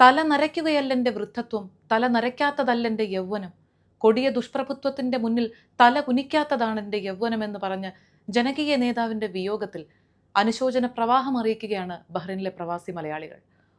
തല നരയ്ക്കുകയല്ലെന്റെ വൃദ്ധത്വം തല നരയ്ക്കാത്തതല്ലെന്റെ യൗവനം. കൊടിയ ദുഷ്പ്രഭുത്വത്തിന്റെ മുന്നിൽ തല കുനിക്കാത്തതാണെന്റെ യൗവനമെന്ന് പറഞ്ഞ് ജനകീയ നേതാവിന്റെ വിയോഗത്തിൽ അനുശോചന പ്രവാഹം അറിയിക്കുകയാണ് ബഹ്റിനിലെ പ്രവാസി മലയാളികൾ.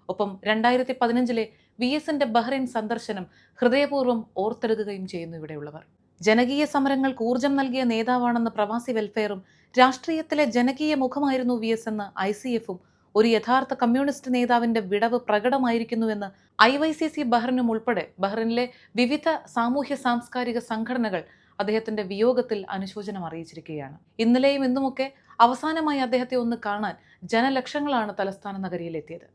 ഒപ്പം രണ്ടായിരത്തി പതിനഞ്ചിലെ വി എസിന്റെ ബഹ്റിൻ സന്ദർശനം ഹൃദയപൂർവം ഓർത്തെടുക്കുകയും ചെയ്യുന്നു ഇവിടെയുള്ളവർ. ജനകീയ സമരങ്ങൾക്ക് ഊർജം നൽകിയ നേതാവാണെന്ന് പ്രവാസി വെൽഫെയറും രാഷ്ട്രീയത്തിലെ ജനകീയ മുഖമായിരുന്നു വി എസ് എന്ന് ഐ സി എഫും ഒരു യഥാർത്ഥ കമ്മ്യൂണിസ്റ്റ് നേതാവിന്റെ വിടവ് പ്രകടമായിരിക്കുന്നുവെന്ന് ഐ വൈ സി സി ബഹ്റിനും ഉൾപ്പെടെ ബഹ്റിനിലെ വിവിധ സാമൂഹ്യ സാംസ്കാരിക സംഘടനകൾ അദ്ദേഹത്തിന്റെ വിയോഗത്തിൽ അനുശോചനം അറിയിച്ചിരിക്കുകയാണ്. ഇന്നലെയും ഇന്നുമൊക്കെ അവസാനമായി അദ്ദേഹത്തെ ഒന്ന് കാണാൻ ജനലക്ഷങ്ങളാണ് തലസ്ഥാന നഗരിയിലെത്തിയത്.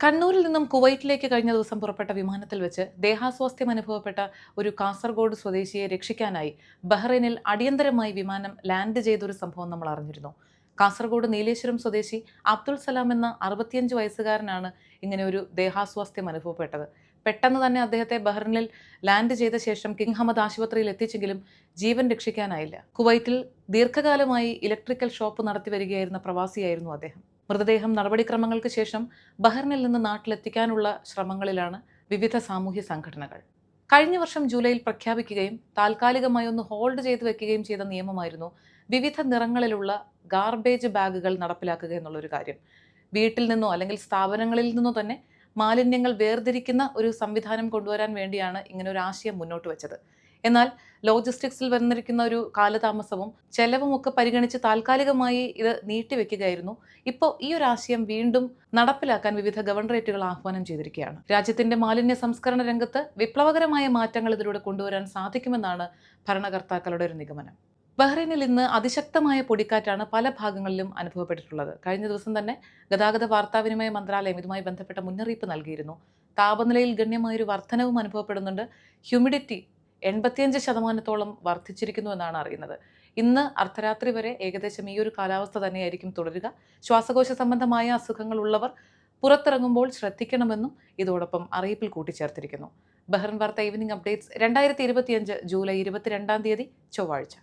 കണ്ണൂരിൽ നിന്നും കുവൈറ്റിലേക്ക് കഴിഞ്ഞ ദിവസം പുറപ്പെട്ട വിമാനത്തിൽ വെച്ച് ദേഹാസ്വാസ്ഥ്യം അനുഭവപ്പെട്ട ഒരു കാസർഗോഡ് സ്വദേശിയെ രക്ഷിക്കാനായി ബഹ്റൈനിൽ അടിയന്തരമായി വിമാനം ലാൻഡ് ചെയ്തൊരു സംഭവം നമ്മൾ അറിഞ്ഞിരുന്നു. കാസർഗോഡ് നീലേശ്വരം സ്വദേശി അബ്ദുൾ സലാം എന്ന അറുപത്തിയഞ്ച് വയസ്സുകാരനാണ് ഇങ്ങനെ ഒരു ദേഹാസ്വാസ്ഥ്യം അനുഭവപ്പെട്ടത്. പെട്ടെന്ന് തന്നെ അദ്ദേഹത്തെ ബഹ്റിനിൽ ലാൻഡ് ചെയ്ത ശേഷം കിങ് ഹമദ് ആശുപത്രിയിൽ എത്തിച്ചെങ്കിലും ജീവൻ രക്ഷിക്കാനായില്ല. കുവൈറ്റിൽ ദീർഘകാലമായി ഇലക്ട്രിക്കൽ ഷോപ്പ് നടത്തി വരികയായിരുന്ന പ്രവാസിയായിരുന്നു അദ്ദേഹം. മൃതദേഹം നടപടിക്രമങ്ങൾക്ക് ശേഷം ബഹ്റിനിൽ നിന്ന് നാട്ടിലെത്തിക്കാനുള്ള ശ്രമങ്ങളിലാണ് വിവിധ സാമൂഹ്യ സംഘടനകൾ. കഴിഞ്ഞ വർഷം ജൂലൈയിൽ പ്രഖ്യാപിക്കുകയും താൽക്കാലികമായി ഒന്ന് ഹോൾഡ് ചെയ്തു വെക്കുകയും ചെയ്ത നിയമമായിരുന്നു വിവിധ നിറങ്ങളിലുള്ള ഗാർബേജ് ബാഗുകൾ നടപ്പിലാക്കുക എന്നുള്ളൊരു കാര്യം. വീട്ടിൽ നിന്നോ അല്ലെങ്കിൽ സ്ഥാപനങ്ങളിൽ നിന്നോ തന്നെ മാലിന്യങ്ങൾ വേർതിരിക്കുന്ന ഒരു സംവിധാനം കൊണ്ടുവരാൻ വേണ്ടിയാണ് ഇങ്ങനെ ഒരു ആശയം മുന്നോട്ട് വെച്ചത്. എന്നാൽ ലോജിസ്റ്റിക്സിൽ വന്നിരിക്കുന്ന ഒരു കാലതാമസവും ചെലവും ഒക്കെ പരിഗണിച്ച് താൽക്കാലികമായി ഇത് നീട്ടിവെക്കുകയായിരുന്നു. ഇപ്പോൾ ഈ ഒരു ആശയം വീണ്ടും നടപ്പിലാക്കാൻ വിവിധ ഗവൺറേറ്റുകൾ ആഹ്വാനം ചെയ്തിരിക്കുകയാണ്. രാജ്യത്തിന്റെ മാലിന്യ സംസ്കരണ രംഗത്ത് വിപ്ലവകരമായ മാറ്റങ്ങൾ ഇതിലൂടെ കൊണ്ടുവരാൻ സാധിക്കുമെന്നാണ് ഭരണകർത്താക്കളുടെ ഒരു നിഗമനം. ബഹ്റൈനിൽ ഇന്ന് അതിശക്തമായ പൊടിക്കാറ്റാണ് പല ഭാഗങ്ങളിലും അനുഭവപ്പെട്ടിട്ടുള്ളത്. കഴിഞ്ഞ ദിവസം തന്നെ ഗതാഗത വാർത്താവിനിമയ മന്ത്രാലയം ഇതുമായി ബന്ധപ്പെട്ട മുന്നറിയിപ്പ് നൽകിയിരുന്നു. താപനിലയിൽ ഗണ്യമായൊരു വർധനവും അനുഭവപ്പെടുന്നുണ്ട്. ഹ്യൂമിഡിറ്റി എൺപത്തിയഞ്ച് ശതമാനത്തോളം വർദ്ധിച്ചിരിക്കുന്നു എന്നാണ് അറിയുന്നത്. ഇന്ന് അർദ്ധരാത്രി വരെ ഏകദേശം ഈ ഒരു കാലാവസ്ഥ തന്നെയായിരിക്കും തുടരുക. ശ്വാസകോശ സംബന്ധമായ അസുഖങ്ങൾ ഉള്ളവർ പുറത്തിറങ്ങുമ്പോൾ ശ്രദ്ധിക്കണമെന്നും ഇതോടൊപ്പം അറിയിപ്പിൽ കൂട്ടിച്ചേർത്തിരിക്കുന്നു. ബഹ്റൻ വാർത്ത ഈവനിംഗ് അപ്ഡേറ്റ്സ് രണ്ടായിരത്തി ഇരുപത്തിയഞ്ച് ജൂലൈ ഇരുപത്തിരണ്ടാം തീയതി ചൊവ്വാഴ്ച.